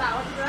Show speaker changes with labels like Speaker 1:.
Speaker 1: สาวเชื้อ